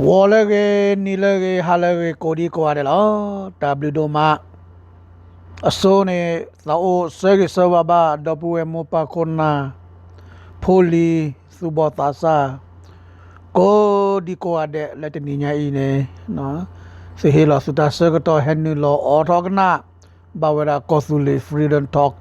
ဝေါ်လည်းကေနီလည်းကေဟာလည်းကေကိုဒီကွာတယ်လား W တို့မှာအစိုးနေသောအိုဆေကဆဝဘာဒပူဝမပခွန်နာဖိုလီစုဘတာစာကိုဒီကွာတဲ့လက်တနီညာအင်းနေနော်စေဟေလာစတာဆကတော့ဟန်နူလောအော်ထောကနာဘဝရာကောဆူလီဖရီဒမ်တော့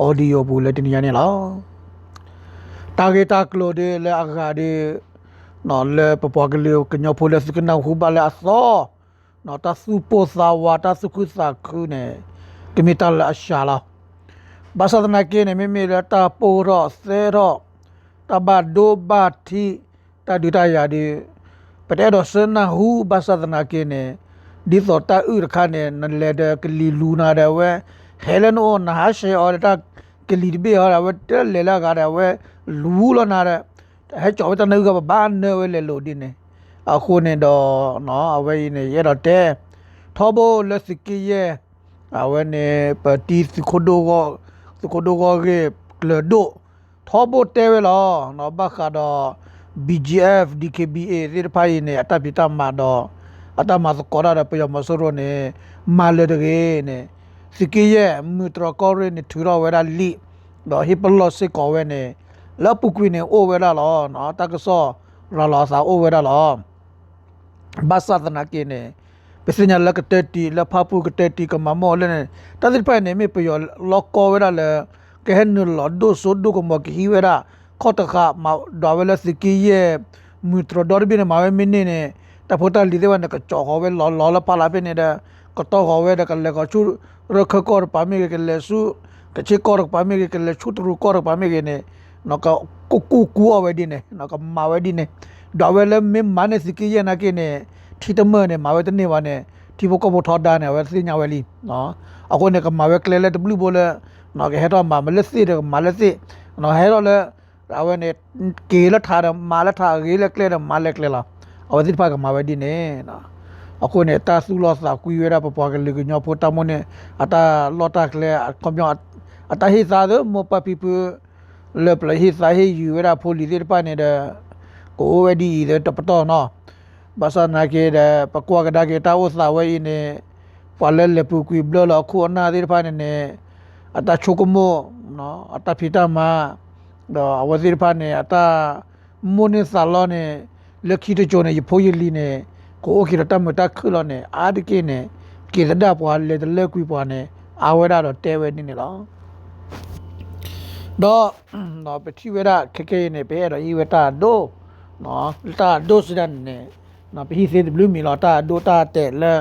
အော်ဒီယိုဘူးလက်တနီညာနေလားတာဂေတာကလိုဒီလေအခါဒီ နော်လေပပကလေးကညဖိုလက်စကနာဟူပါလေအစောနော်တဆူပိုသာဝါတဆူခုစာခုနေကမီတလအရှာလာဘာသာဒနာကေနေမေမေရတာပိုရောဆေရောတဘဒိုဘာတီတဒူတယာဒီပတဲ့တော့စနဟူဘာသာဒနာကေနေဒီသောတာဥရခနဲ့နလေဒကလီလူနာတဲ့ဝဲဟဲလန်အိုနာရှေအော်တာကလီဒီဘေအော်ဝဲတဲလေလာကားတဲ့ဝဲလူလနာတဲ့ ဟဲကြောတနုကဘာနေဝဲလေလို့ဒီနေအခုနေတော့နော်အဝဲနေရတော့တဲထောဘလက်စကီရဲ့အဝဲနေပတီစခိုဒိုကိုစခိုဒိုကိုကလဒိုထောဘတဲဝဲလောနော်ဘခါတော့ BGF DKBA ဒီဖိုင်နေအတပိတမှာတော့အတမစကောရတဲ့ပယမဆိုရနေမာလဒရေနေစကီရဲ့မူတရကောရနေထူရဝဲတာလီတော့ဟီပလော့စစ်ကောဝဲနေ လပုကွေနေအိုဝဲတာလောနော်တကဆောရလာစာအိုဝဲတာလောဘာသာသနာကိနေပစညာလကတက်တီလဖပူကတက်တီကမမောလနေတသစ်ပိုင်နေမေပယောလောကောဝဲတာလေကဲနုလောဒိုဆိုဒုကမကဟီဝဲတာခေါတခမဒေါ်ဝဲလစကီရဲ့မူတရဒေါ်ဘီနေမဝဲမင်းနေနေတဖိုတာလီဒေဝနကချောဟဝဲလောလောလပါလာပဲနေတဲ့ကတော့ဟဝဲတကလေကချူရခကောပါမီကလေဆူကချေကောပါမီကလေချူတရူကောပါမီကနေ နော်ကကူကူကူအဝဲဒီနေနော်ကမဝဲဒီနေဒေါ်ဝဲလမင်းမနစကီရဲ့နာကိနေထီတမနေမဝဲတနေပါနေဒီဘကဘထောဒါနေဝဲစညာဝဲလီနော်အခုနေကမဝဲကလေလက်ဘလူးဘောလေနော်ကဟဲတော့မမလက်စစ်မလက်စစ်နော်ဟဲတော့လေအဝဲနေကေလထားတယ်မလက်ထားကေလကလေမလက်ကလေလားအဝဲဒီဖာကမဝဲဒီနေနော်အခုနေတာဆူလောစာကွေရပပွားကလေးကညဖိုတမနေအတာလော်တာကလေကွန်ပြောအတာဟိသာဒမောပပီပူ လေပလဟိသာဟိယူရဖိုလီဒီပနေတဲ့ကိုဝဲဒီတဲ့တပတော်နော်ဘာသာနာကေတဲ့ပကွာကဒါကေတာဝစာဝဲနေပွာလဲလေပူကွေဘလလခုအနာဒီဖာနေနေအတာချုကမောနော်အတာဖီတာမာတော့အဝဇီဖာနေအတာမိုနေဆာလောနေလက်ခီတကြုံနေဖိုးရလီနေကိုအိုကီရတမတခလောနေအာဒီကေနေကေဒဒါပွာလေတလက်ကွေပွာနေအာဝဲတာတော့တဲဝဲနေနေလော တော့တော့ပတိဝဲတာခက်ခဲနေပဲတော့ဤဝဲတာဒိုနော်တာဒိုစဒန်နေနော်ပဟိစေဘလူးမီလောတာဒိုတာတဲ့လဲ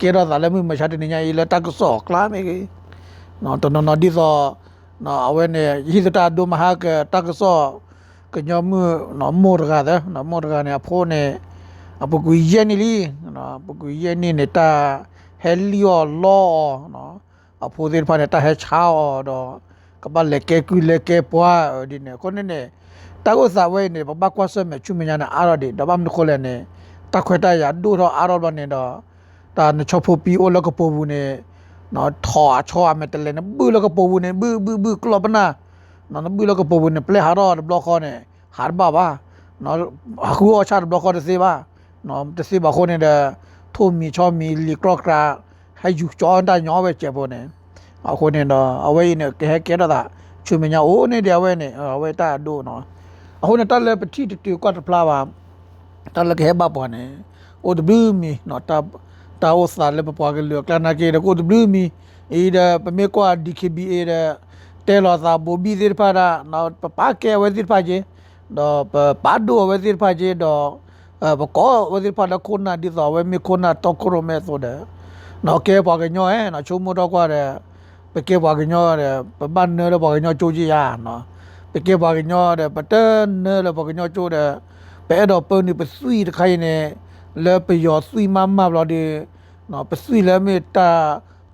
ကေရသာလည်းမမချတဲ့နေညာဤလဲတကဆော့ကလာမေကြီးနော်တော့နော်ဒီသောနော်အဝဲနေဟိစတာဒိုမဟာကတကဆော့ကညမနော်မောရကတဲ့နော်မောရကနေအဖိုးနေအပကူယနေလီနော်ပကူယနေနေတာဟဲလီယောလောနော်အဖိုးဒီဖာနေတာဟဲချာတော့ ကပလကေကူလေကေပွားဒီနေကိုနေနေတာကိုစာဝဲနေဘဘကွာဆမဲချူမညာနာအာရဒီဒဘမ်နခိုလဲနေတခွေတရဒူတော့အာရဘနေတော့တာနချဖို့ပီအိုလကပိုဘူးနေနော်ထော်ချောအမတလဲနေဘူးလကပိုဘူးနေဘူးဘူးဘူးကလပနာနော်ဘူးလကပိုဘူးနေပလေဟာတော့ဘလော့ခေါ်နေဟာဘာဘာနော်အခုအချာဘလော့ခေါ်တဲ့ပါနော်တစီပါခိုးနေတဲ့ထုံမီချောမီလီကရကရာဟဲယူချောန်တညောပဲကျေပေါ်နေ အခုနေတော့အဝေးနေကဲကဲတော့ချူမညာအိုးနေတယ်ဝဲနေအဝဲတာဒိုနော်အခုနေတက်လက်ပတိတူကွတ်ဖလာပါတက်လက်ခဲဘပေါ်နေအိုဒဘလူးမီနော်တာတာဝစာလက်ပွားကလေးကလနာကေကိုဒဘလူးမီအေးဒါပမေကွာ DKBA တဲ့တဲလောသာဘိုဘီဒီဖာဒါနော်ပပကဲဝဲဒီဖာဂျေတော့ပါဒိုဝဲဒီဖာဂျေတော့ဘကောဝဲဒီဖာဒါခုနာဒီသောဝဲမီခုနာတော့ကရိုမဲဆိုတဲ့နော်ကဲပွားကညောအဲနော်ချုံမတော့ကွာတဲ့ ပကေပွားကညောတဲ့ပပန်နေတော့ပွားကညောချိုးကြီးရနော်ပကေပွားကညောတဲ့ပတန်နေတော့ပွားကညောချိုးတဲ့ပဲတော့ပုံနေပစွီတခိုင်းနေလဲပယောစွီမမဘလို့ဒီနော်ပစွီလဲမေတာ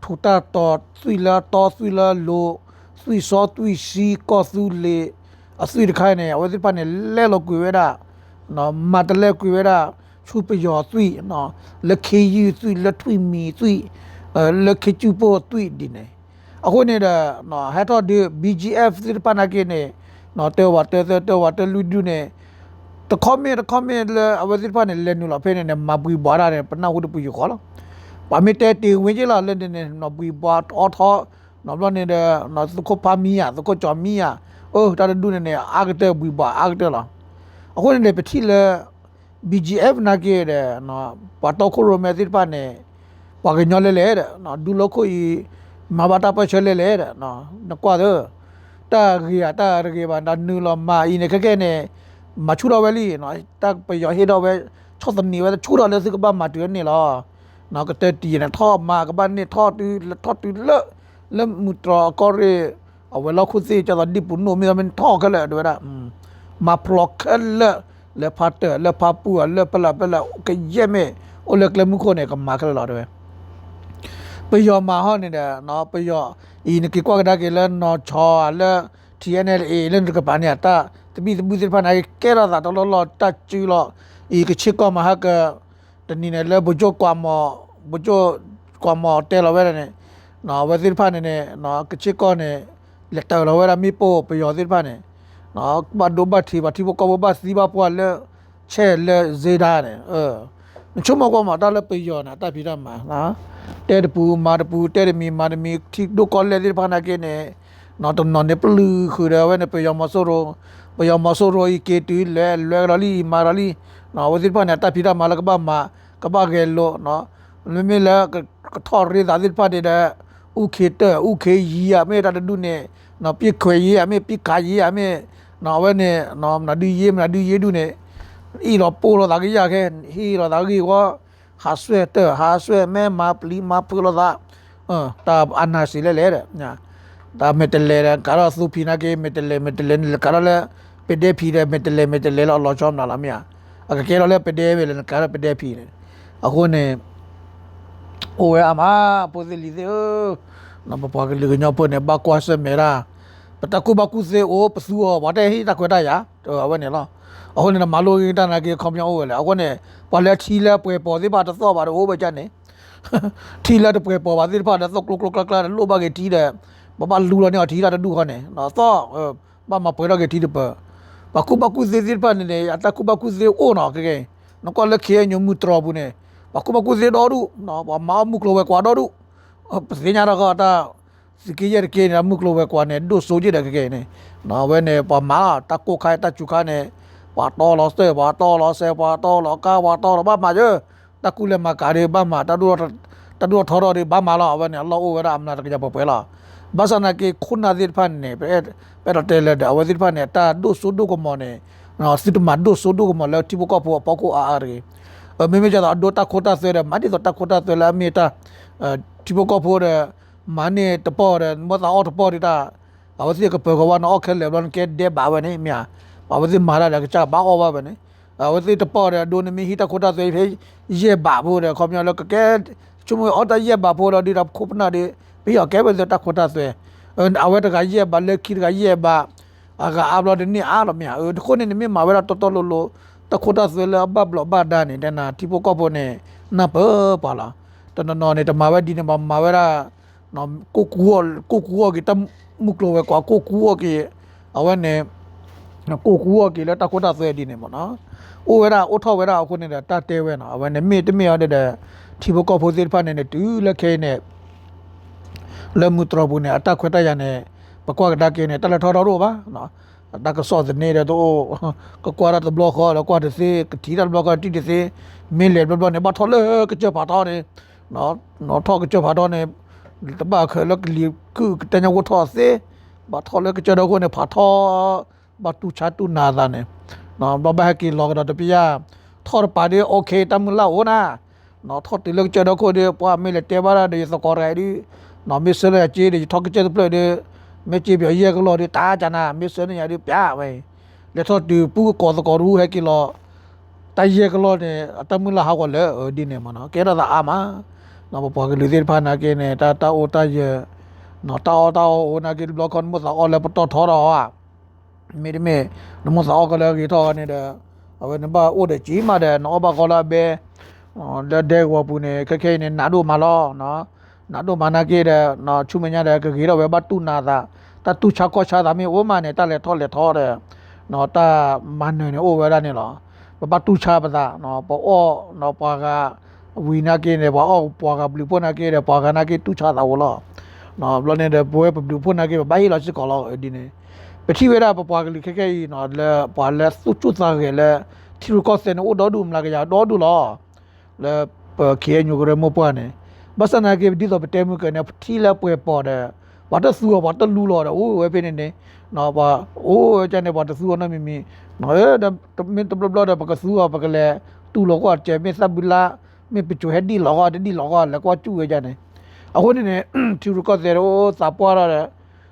ထူတာတော့စွီလာတော့စွီလာလို့စွီစောတွီရှိကောဆူလေအစွီတခိုင်းနေဝစီပနေလဲလို့ကွေဝဲတာနော်မတလဲကွေဝဲတာချူပယော စွီနော်လက်ခေယူစွီလက်ထွီမီစွီလက်ခေချူပိုတွီဒီနေအခုနေတဲ့နော်ဟက်တော့ဒီ BGF စစ်ပနာကိနေနော်တဲဝတဲတဲတဲဝတဲလူဒူနေတခေါမေတခေါမေလေအဝစီဖာနေလေနူလာဖေနေနေမပူဘွားရတယ်ပနာဟုတပူရခေါ်လားပါမီတဲတီဝင်ကြလာလေနေနော်ပူဘွားအော်ထောနော်ဘလနေတဲ့နော်သခုပါမီယာသခုချောမီယာအိုးတာဒူနေနေအာဂတဲပူဘွားအာဂတဲလားအခုနေပတိလေ BGF နာကေတဲ့နော်ပတ်တော့ခုရိုမဲသစ်ပါနေပါကညောလေလေတဲ့နော်ဒူလခုီ မဘာတာပချလေလေတဲ့နော်နကွာတော့တာဂီယာတာရဂီဘာနာနူလမာအင်းခက်ခဲနေမချူတော့ပဲလီနော်တက်ပယောဟေတော့ပဲချောတနီပဲချူတော့လေစကဘာမတူနေလားနော်ကတဲ့တီနေထောမကဘာနေထောတူထောတူလလမှုတရကောရီအဝဲလောက်ခုစီချတော့ဒီပုနိုမီမန်ထောကလေတော့ဒါမပလောကလေလေဖတ်တယ်လေပပူလေပလာပလာကရဲမဲအိုလေကလမှုခိုနေကမာကလေတော့တယ် ပယောမာဟောနေတယ်နော်ပယောဤနကိကွာကဒါကေလနော်ချောလဲ TNLA လန်ကပန်ရတာတပိတပူစဖနာကဲရတာတော်တော်တတ်ကျူလောဤကချစ်ကောမဟကတနီနယ်လဲဘကြကွာမဘကြကွာမတဲလောဝဲနဲ့နော်ဝဲစစ်ဖနဲ့နဲ့နော်ကချစ်ကောနဲ့လက်တော်လောဝဲရမီပိုပယောစစ်ဖနဲ့နော်ဘတ်ဒိုဘတ်တီဘတ်တီဘကဘဘစီဘပွာလဲချဲလဲဇေဒါနဲ့အဲချုံမကောမတာလဲပယောနာတပိရမှာနော် တဲတပူမာတပူတဲတမီမာတမီထိဒိုကောလဲဒီဖာနာကေနေနော်တုံနော်နေပလူခူရဝဲနေပယောမဆိုရောပယောမဆိုရောဤကေတူလဲလွဲရလီမာရလီနော်ဝစီဖာနာတပိတာမာလကဘာမာကဘာဂဲလောနော်မမေလာကထော်ရီဒါဒီဖာတဲ့ဥခေတဥခေရီအမေတာတုနေနော်ပြစ်ခွေရီအမေပြစ်ခါရီအမေနော်ဝဲနေနော်နဒီရီမနဒီရီတုနေဤတော့ပိုးတော့ဒါကြီးရခဲဟီတော့ဒါကြီးကော ဟာဆွဲတဲ့ဟာဆွဲမဲမာပလီမာပလလာအာတာအနာစီလေလေညာတာမက်တလေကာရသုဖီနာကေမက်တလေမက်တလေကာရလေပဒေဖီရမက်တလေမက်တလေလောလောချောင်းနာလာမြအကကေလောလေပဒေဝေလေကာရပဒေဖီရအခုနေအိုရအမပိုဇီလီဇေနဘပွားကလေးညောပနေဘကွာဆမေရာပတကူဘကူဇေအိုပဆူဝါတဲဟိတကွတာယာတော်ဝနေလော အခုနေမလိုရင်တနာကေခေါမြောင်းဟုတ်လေအခုနေဘာလဲထီလဲပွဲပေါ်သေးပါတော့ပါတော့ဟိုပဲကြနေထီလဲတပွဲပေါ်ပါသေးပါတော့ကလကလကလလို့ပါကေတီးတယ်ဘာဘာလူလာနေထီလာတူခနဲ့နော်သောဘာမပွဲတော့ကေတီးတပဘကုဘကုသေးသေးပါနေလေအတကုဘကုသေးအိုးနော်ကေကေနော်ကလခေညမှုတော်ဘူးနေဘကုဘကုသေးတော်တို့နော်ဘာမမှုကလောပဲကွာတော်တို့ပစညာရကတာစကီရကေနမှုကလောပဲကွာနေတို့ဆိုကြတယ်ကေကေနေနော်ဝဲနေဘာမတကုခိုင်တချူခနဲ့ ပါတော်လောစေပါတော်လောစေပါတော်လောကာပါတော်လောဘာမရတကုလည်းမကာရီဘာမတတို့တတို့ထော်တော်ဒီဘာမလာဝဲနေအလောဝဲရအမနာတကကြပွဲလားဘာစနာကေခုနာဒီဖန်နေပဲပဲတော့တဲလက်အဝဲဒီဖန်နေတာဒုဆုဒုကမောနေနော်စစ်တမဒုဆုဒုကမောလဲတိဘကပေါ်ပေါကိုအာရီမေမေကြတော့ဒိုတာခိုတာဆွဲတယ်မတ်ဒီတော့တာခိုတာဆွဲလာမီတာတိဘကပေါ်မနီတပေါ်တယ်မသာအော်တပေါ်တာအဝစီကပကဝနာအော်ခဲလေဘန်ကဲဒေဘာဝနေမြာ အဝစီမာလာကချာဘာအော်ဘာပဲနေအဝစီတပေါ်တယ်ဒိုနမီဟီတာခိုတာဆွဲဖေးရဲဘာဖို့တယ်ခေါမြော်လကကဲချုံမအော်တရဲဘာဖို့တော့ဒီတော့ခုပနာဒီပြီးတော့ကဲပဲတာခိုတာဆွဲအဝဲတကရဲဘာလက်ခိကရဲဘာအကအဘလဒနီအားလမြာတခုနေမြမှာဝဲတော့တော်တော်လို့လို့တခုတာဆွဲလာဘဘလဘဒါ နေတနာတီပိုကောပေါ်နေနပပါလာတနနော်နေတမဝဲဒီနေမဝဲရာနော်ကိုကူကိုကူကတမှုကလောဝဲကွာကိုကူကအဝဲနေနော်ကိုကူကလည်းတခုတာဆွဲဒီနေမနော်အိုဝဲရာအိုထောက်ဝဲရာအခုနေတာတတဲဝဲနော်အဝဲနေမေတမေရတဲ့တီပိုကောဖိုစစ်ဖာနေနေတူလက်ခဲနေလမှုတရဘူးနေအတက်ခွတ်တရနေပကွာကတကေနေတလထော်တော်တော့ပါနော်တကဆော့နေတယ်တော့ကကွာရတဘလော့ခေါ်ကွာတစေတီရဘလော့ကတီတစေမင်းလေဘလော့နေဘာထော်လေကကြပါတော့နေနော်နော်ထော်ကကြပါတော့နေတဘာခလကလီကူတညဝထော်စေဘာထော်လေကကြတော့ကိုနေဖာထော် บาตูชาตูนาซาเนี่ยเนาะบ่บ่ให้กินลอกดอกตะเปียทอดปาดิโอเคตะมุละโอนะเนาะทอดติเลิกเจอดอกโคเดปัวเมเลเตบาระเดสกอไรดิเนาะมิเซเลจีดิทอกเจอเปลเดเมจีเปียเยกลอดิตาจานะมิเซเนียดิปะเว้ยแล้วทอดดูปูกอสกอรู้ให้กินลอตะเยกลอเนี่ยตะมุละหากอเลยเออดิเนี่ยมาเนาะเกดละอามาเนาะบ่พอกิลิเดพานาเกเนี่ยตาตาโอตาเยเนาะตาตาโอนากิบลอคอนมุสออเลปตอทอรออ่ะ မေမေနမစာကလာကြီးထောက်နေတဲ့အဲ့နဘာဦးတဲ့ကြီးမတဲ့နော်ဘာကလာပဲလက်တဲ့ဝပူနေခက်ခဲနေနာတို့မလောနော်နာတို့မနာကြီးတဲ့နော်ချုမညတဲ့ကြီးတော့ပဲဘတူနာသာတတူချကောချတာမေဦးမနဲ့တက်လက်ထောက်လက်ထောက်တဲ့နော်တာမန်နေအိုဝဲရနေလောဘဘတူချပသာနော်ပေါ်အော်နော်ပွာကဝီနာကိနေပေါ်အော်ပွာကဘလူပေါ်နာကိရပွာကနာကိတူချတာဝလောနော်ဘလနေတဲ့ဘွဲဘလူပေါ်နာကိဘိုင်လောစစ်ကောလောဒီနေ ပတိဝေရပပွားကလေးခက်ခဲကြီးနော်လဲပွားလဲစုချူသားကလေးထီရကောစနေအိုဒေါ်ဒူမလာကရဒေါ်ဒူလောလဲပခေညိုကရမပွားနေဘစနာကေဒီတော့ပတဲမှုကနေထီလဲပွဲပေါ်တယ်ဘာတဆူဘာတလူလောတယ်အိုးဝဲပြနေနေနော်ပါအိုးကျန်နေဘာတဆူနော်မီမီနော်အဲဒါမင်းတဘလဘလပကဆူပကလေတူလောကကျဲမစဘူလာမင်းပချူဟက်ဒီလောကဒီလောကလက်ကွာကျူရကြနေအခုနေထီရကောစရောစာပွားရတ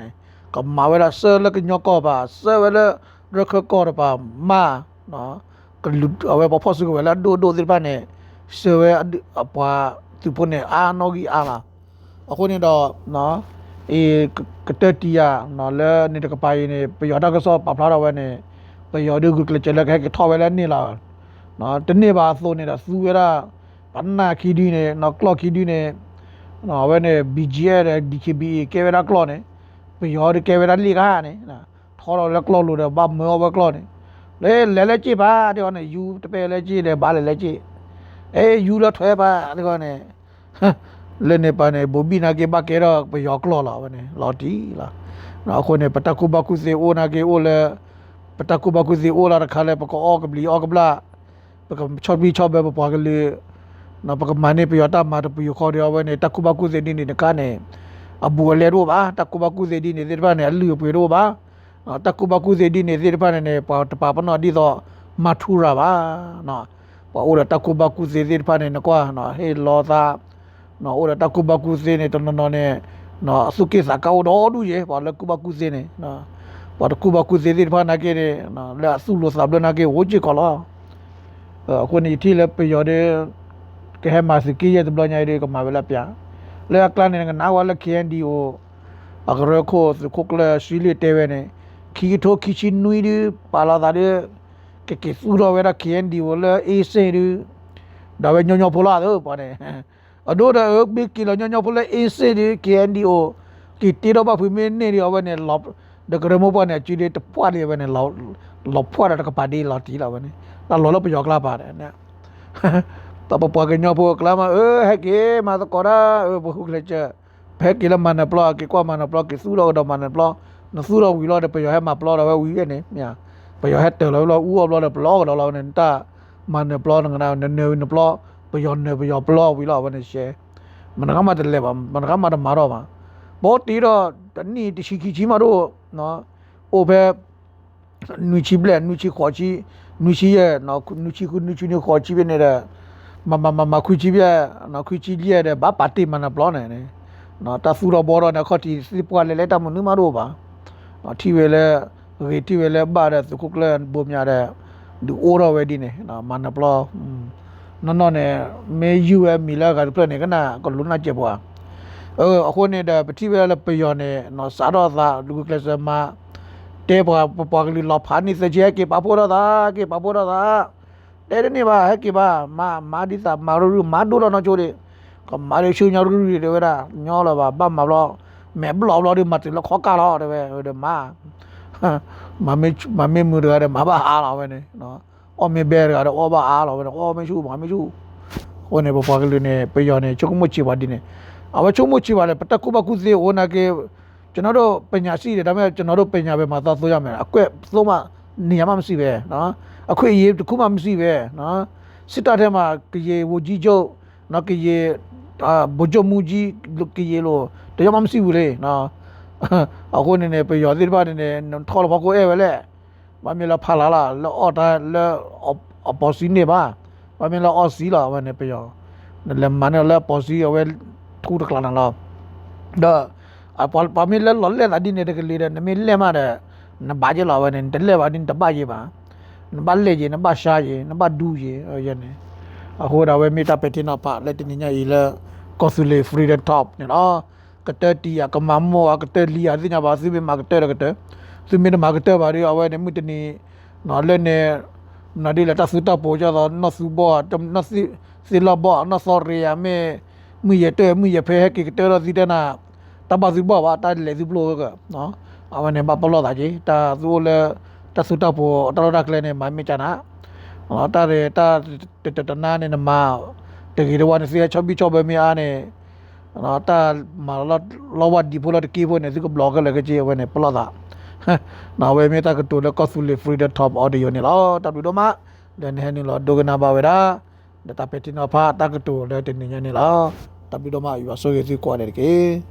နေကမာဝဲရာဆာလက်ကညောကောပါဆာဝဲလရခကောရပါမာနော်ကလူအဝဲပဖို့စုကဝဲလာဒိုဒိုဒီပါနေဆာဝဲအပွားသူပနေအာနောဂီအာလာအခုနေတော့နော်အေကတတီယာနော်လဲနေတကပိုင်နေပယောတာကစောပပလာတော့ဝဲနေ ပယောဒုကကလချလခဲကထောဝဲလဲနေလာနော်တနေ့ပါသို့နေတာစူရတာပနနာခီဒီနေနော်ကလော့ခီဒီနေနော်ဝဲနေ BGA တဲ့ DKBA ကဲဝဲတာကလော့နေပယောဒကဲဝဲတာလီကားနေနော်ထောတော့လဲကလော့လို့တော့ဘာမောဘကလော့နေလေလဲလဲကြည့်ပါတဲ့နဲ့ယူတပယ်လဲကြည့်တယ်ဘာလဲလဲကြည့်အေးယူတော့ထွဲပါတဲ့ကောနဲ့လဲနေပါနေဘဘီနာကေဘကေတော့ပယောကလော့လာဝဲနေလော်တီလာနော်ခုနေပတကူဘကူစေအိုနာကေအိုလဲ pataku baku zi ola ra khale pa ko ok bli ok bla pa ka chot bi chot be pa pa le na pa ka mane pe yata ma ta pu kho de wa ne taku baku zi ni ni ka ne abu le ro ba taku baku zi di ni zi ba ne alu pe ro ba taku baku zi di ni zi ba ne ne pa pa pa no di do ma thu ra ba no pa ora taku baku zi zi ba ne na kwa no he lo sa no ora taku baku zi ne to no no ne no suki sa ka o do du ye pa le ku baku zi ne no ဘာ တကူဘာကူသေးသေးဘာနာကေနော်လာဆူလို့စဘလနာကေဝချီကလာအခုနေတီလက်ပယောတဲ့ကဲမစကီရဲ့ဘလညာရီကမဝလာပြလဲကလန်နေကနာဝလာ KNDO အဂရခိုခုကလရှိလီတဲဝဲနေခီထိုခီချီနွီဒီပါလာတာတဲ့ကဲကဲစူရောဝဲတာ KNDO လဲအေးစေဒီဒါပဲညညဖိုလာတော့ပါနေအဒိုဒါဘီကီလညညဖိုလာအေးစေဒီ KNDO ကီတီတော့ဘာဖွေးမင်းနေရောဝဲနေလော de kare mo pa ne chi de tpwa de ba ne lo lo phwa da ka pa de lo ti la ba ne la lo lo pa yo kla pa de ne ta pa pa ke nyo po kla ma e he ke ma ta ko ra e bu kle che phe ke la ma na plo ke kwa ma na plo ke su lo da ma na plo na su lo wi lo de pa yo he ma plo da ba wi ye ne mya pa yo he te lo lo u lo de plo ko lo ne ta ma na plo na na ne ne ne plo pa yo ne pa yo plo wi lo ba ne she မနကမတလဲပါမနကမတမာတော့ပါ ဘောတီတော့တနည်းတရှိခီကြီးမတို့နော်အိုဘဲနူချီဘလက်နူချီခေါ်ချီနူချီရဲ့နော်နူချီကုနူချီနူခေါ်ချီပဲနေတဲ့မမမမခွချီပြနော်ခွချီလျက်တဲ့ဘာပါတီမနပလောနေနေနော်တဆူတော့ဘောတော့နခတီစီပွားလေလေတမနူမတို့ပါနော်ထီဝဲလဲရေတီဝဲလဲဘာတဲ့သူကုကလန်ဘုံညာတဲ့ဒီအိုရဝဲဒီနေနော်မနပလောနော်နော်နေမေယူဝဲမီလာကပြနေကနာကလုနာကျပွား အခုနေတာပတိပဲလည်းပယောနေနော်စားတော့သာလူကလစမတဲပွားပွားကလေးလောဖာနေစကြဲကေပပိုတော့သာကေပပိုတော့သာတဲနေပါဟဲ့ကေပါမာမာဒီသာမာရူမာဒိုတော့နော်ချိုးတယ်ကမာရရှူညာရူရီတွေဝရာညောလာပါပတ်မလို့မဲဘလော်လော်ဒီမတ်လခေါ်ကာတော့တယ်ပဲဟိုတယ်မာမမေမမေမူရတယ်မဘာအားလာပဲနေနော်အော်မေဘဲရကတော့အော်ဘာအားလာပဲအော်မေရှူမမေရှူဟိုနေပွားကလေးနေပယောနေချုံမချီပါဒီနေအ ဝချုံမချီပါလေပတကုဘကုစီဝနာကေကျွန်တော်တို့ပညာရှိတယ်ဒါပေမဲ့ကျွန်တော်တို့ပညာပဲမှာသွားသွရမယ်အကွက်သုံးမနေရာမှမရှိပဲနော်အခွင့်အရေးတစ်ခုမှမရှိပဲနော်စစ်တပ်ထဲမှာကရေဝကြီးချုပ်နော်ကရေအာဘုကြမူကြီးလူကရေလို့တရားမှမရှိဘူးလေနော်အခုနေနေပြောသေးပါနေနေထော်လဘကိုအဲပဲလေဘာမြလာဖလာလာလောအော်တာလောအပေါ်စီနေပါဘာမြလာအော်စီလာဝနေပြောလေမနလာပေါ်စီအဝဲ tu de klana la da apa pa mi le lo le la di ne de le de mi le ma de na ba je la wa ne de le ba din da ba je ba na ba le je na ba sha je na ba du je ye ne a ho da we mi ta pe tin na pa le tin nya yi le ko su le free the top ne la ka te ti ya ka ma mo ka te li ya ti nya ba si be ma ka te ka te si mi ma ka te ba ri a we ne mi ti ni na le ne na di la ta su ta po ja da na su bo na si si la bo na so re ya me มือเยเตอมือเยเพกิเตอร์ซิเดนาตาบาซิบ่ว่าตาเลซิบโลก็เนาะအဝနေဘပလောတာကြီးတာသူလေတဆုတဖို့တော်တော်ကလည်းနေမမချနာဟောတာရတာတတတနာနေနမတကယ်တော့နေစီချဘီချဘမီအားနေနော်တာမလောလောဝဒီဖိုလတကီဖို့နေစီကဘလော့ကလည်းကြီးဝနေပလောတာနော်ဝေမီတာကတူလကောဆူလီဖရီဒtop audio နေလောတဘီတော့မဒန်ဟန်နေလောဒိုကနာပါဝေရာဒတာပက်တီနောဖာတာကတူလေတင်နေနေလော tapi doma iwa so yezi kwa de ke